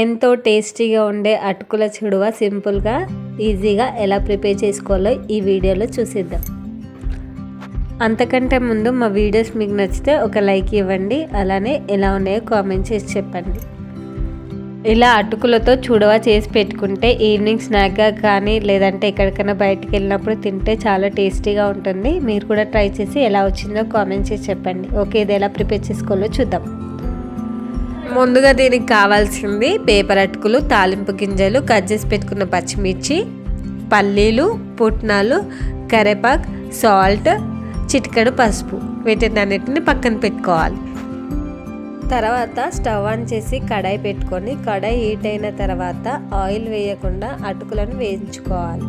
ఎంతో టేస్టీగా ఉండే అటుకుల చుడువ సింపుల్గా ఈజీగా ఎలా ప్రిపేర్ చేసుకోవాలో ఈ వీడియోలో చూసేద్దాం. అంతకంటే ముందు మా వీడియోస్ మీకు నచ్చితే ఒక లైక్ ఇవ్వండి అలానే ఎలా ఉన్నాయో కామెంట్ చేసి చెప్పండి. ఇలా అటుకులతో చూడవా చేసి పెట్టుకుంటే ఈవినింగ్ స్నాక్గా కానీ లేదంటే ఎక్కడికైనా బయటికి వెళ్ళినప్పుడు తింటే చాలా టేస్టీగా ఉంటుంది. మీరు కూడా ట్రై చేసి ఎలా వచ్చిందో కామెంట్ చేసి చెప్పండి. ఓకే ఇది ఎలా ప్రిపేర్ చేసుకోవాలో చూద్దాం. ముందుగా దీనికి కావాల్సింది పేపర్ అటుకులు తాలింపు గింజలు కట్ చేసి పెట్టుకున్న పచ్చిమిర్చి పల్లీలు పుట్నాలు కరేపాకు సాల్ట్ చిటికెడు పసుపు. వీటినన్నిటిని పక్కన పెట్టుకోవాలి. తర్వాత స్టవ్ ఆన్ చేసి కడాయి పెట్టుకొని కడాయి హీట్ అయిన తర్వాత ఆయిల్ వేయకుండా అటుకులను వేయించుకోవాలి.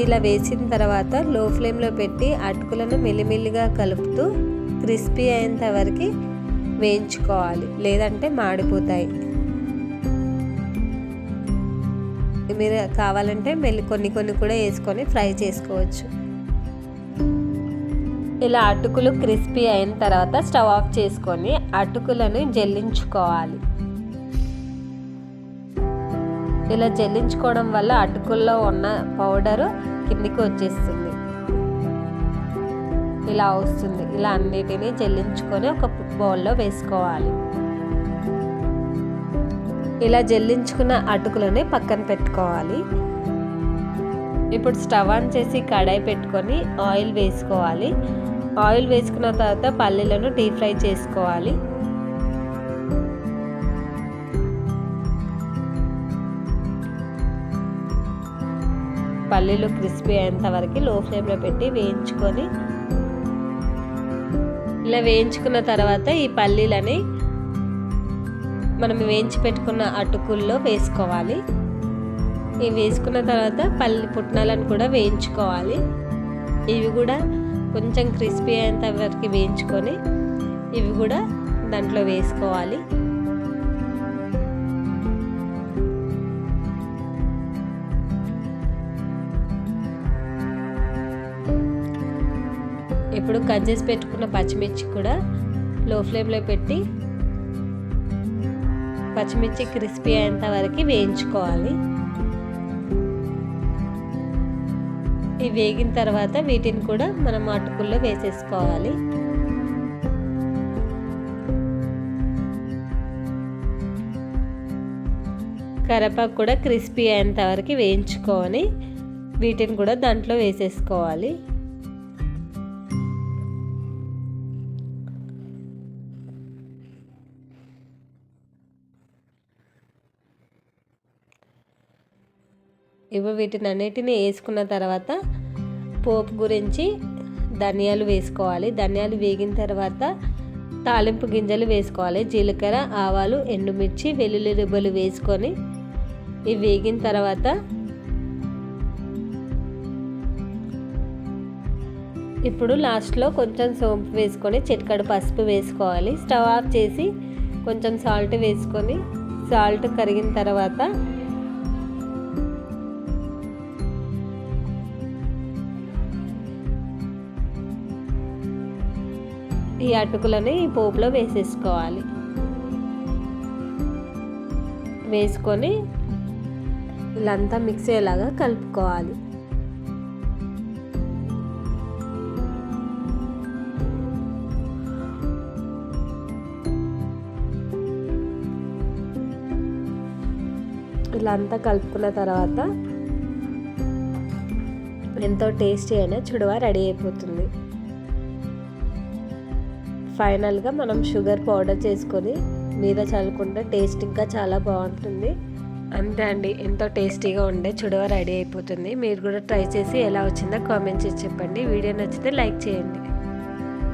ఇలా వేసిన తర్వాత లో ఫ్లేమ్లో పెట్టి అటుకులను మెల్లిమెల్లిగా కలుపుతూ క్రిస్పీ అయ్యేంత వరకు వేయించుకోవాలి. లేదంటే మాడిపోతాయి. మీరు కావాలంటే మెల్లి కొన్ని కొన్ని కూడా వేసుకొని ఫ్రై చేసుకోవచ్చు. ఇలా అటుకులు క్రిస్పీ అయిన తర్వాత స్టవ్ ఆఫ్ చేసుకొని అటుకులను జల్లించుకోవాలి. ఇలా జల్లించుకోవడం వల్ల అటుకుల్లో ఉన్న పౌడరు కిందికి వచ్చేస్తుంది. ఇలా వస్తుంది. ఇలా అన్నిటినీ జల్లించుకొని ఒక బౌల్లో వేసుకోవాలి. ఇలా జల్లించుకున్న అటుకులని పక్కన పెట్టుకోవాలి. ఇప్పుడు స్టవ్ ఆన్ చేసి కడాయి పెట్టుకొని ఆయిల్ వేసుకోవాలి. ఆయిల్ వేసుకున్న తర్వాత పల్లీలను డీప్ ఫ్రై చేసుకోవాలి. పల్లీలు క్రిస్పీ అయ్యేంత వరకు లో ఫ్లేమ్లో పెట్టి వేయించుకొని ఇలా వేయించుకున్న తర్వాత ఈ పల్లీలని మనం వేయించి పెట్టుకున్న అటుకుల్లో వేసుకోవాలి. ఇవి వేసుకున్న తర్వాత పల్లి పుట్నాలను కూడా వేయించుకోవాలి. ఇవి కూడా కొంచెం క్రిస్పీ అయ్యేంత వరకు వేయించుకొని ఇవి కూడా దాంట్లో వేసుకోవాలి. ఇప్పుడు కట్ చేసి పెట్టుకున్న పచ్చిమిర్చి కూడా లో ఫ్లేమ్లో పెట్టి పచ్చిమిర్చి క్రిస్పీ అయ్యేంత వరకు వేయించుకోవాలి. ఇవి వేగిన తర్వాత వీటిని కూడా మనం అటుకుల్లో వేసేసుకోవాలి. కరపాకు కూడా క్రిస్పీ అయ్యేంత వరకు వేయించుకొని వీటిని కూడా దాంట్లో వేసేసుకోవాలి. ఇవి వీటిని అన్నిటిని వేసుకున్న తర్వాత పోపు గురించి ధనియాలు వేసుకోవాలి. ధనియాలు వేగిన తర్వాత తాలింపు గింజలు వేసుకోవాలి. జీలకర్ర ఆవాలు ఎండుమిర్చి వెల్లుల్లి రుబ్బలు వేసుకొని ఇవి వేగిన తర్వాత ఇప్పుడు లాస్ట్లో కొంచెం సోంపు వేసుకొని చిటికడు పసుపు వేసుకోవాలి. స్టవ్ ఆఫ్ చేసి కొంచెం సాల్ట్ వేసుకొని సాల్ట్ కరిగిన తర్వాత ఈ అటుకులని ఈ పోపులో వేసేసుకోవాలి. వేసుకొని ఇలాంతా మిక్స్ అయ్యేలాగా కలుపుకోవాలి. ఇలా అంతా కలుపుకున్న తర్వాత ఎంతో టేస్టీ అయినా చుడవ రెడీ అయిపోతుంది. ఫైనల్గా మనం షుగర్ పౌడర్ చేసుకొని మీద చల్లుకుంటే టేస్ట్ ఇంకా చాలా బాగుంటుంది. అంతే అండి ఎంతో టేస్టీగా ఉండే చుడవ రెడీ అయిపోతుంది. మీరు కూడా ట్రై చేసి ఎలా వచ్చిందో కామెంట్ చేసి చెప్పండి. వీడియో నచ్చితే లైక్ చేయండి.